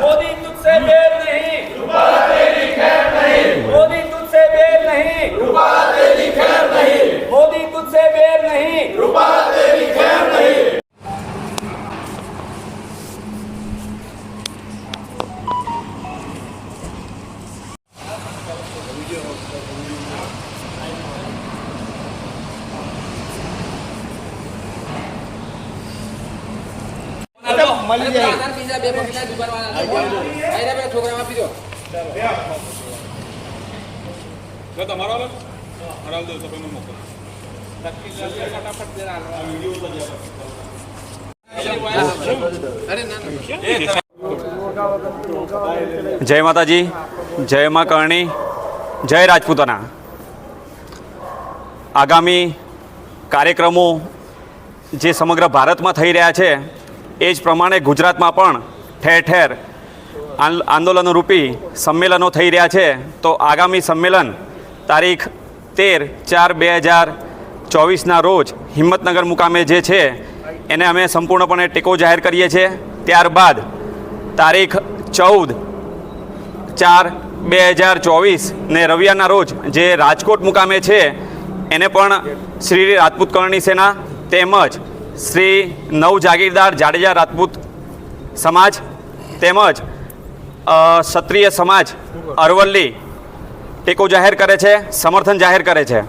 मोदी तुझसे बेर नहीं। मोदी तुझसे बेर नहीं। मोदी तुझसे बेर नहीं। મળી જાય. બીજા બે પગલા દુકાનવાળા છોકરામાં આપી દો. જો તમારો આવે? હરાવ દો તો પેમેન્ટ મોકલો. જય માતાજી જય મા કરણી જય રાજપૂતાના. આગામી કાર્યક્રમો જે સમગ્ર ભારતમાં થઈ રહ્યા છે એ જ પ્રમાણે ગુજરાતમાં પણ ઠેર ઠેર આંદોલનો રૂપી સંમેલનો થઈ રહ્યા છે. તો આગામી સંમેલન તારીખ તેર ચાર બે હજાર ચોવીસના રોજ હિંમતનગર મુકામે જે છે, એને અમે સંપૂર્ણપણે ટેકો જાહેર કરીએ છીએ. ત્યારબાદ તારીખ ચૌદ ચાર બે હજાર ચોવીસ ને રવિવારના રોજ જે રાજકોટ મુકામે છે, એને પણ શ્રી રાજપૂત કરણી સેના તેમજ શ્રી નવ જાગીરદાર જાડેજા રાજપૂત સમાજ તેમજ ક્ષત્રિય સમાજ અરવલ્લી ટેકો જાહેર કરે છે, સમર્થન જાહેર કરે છે.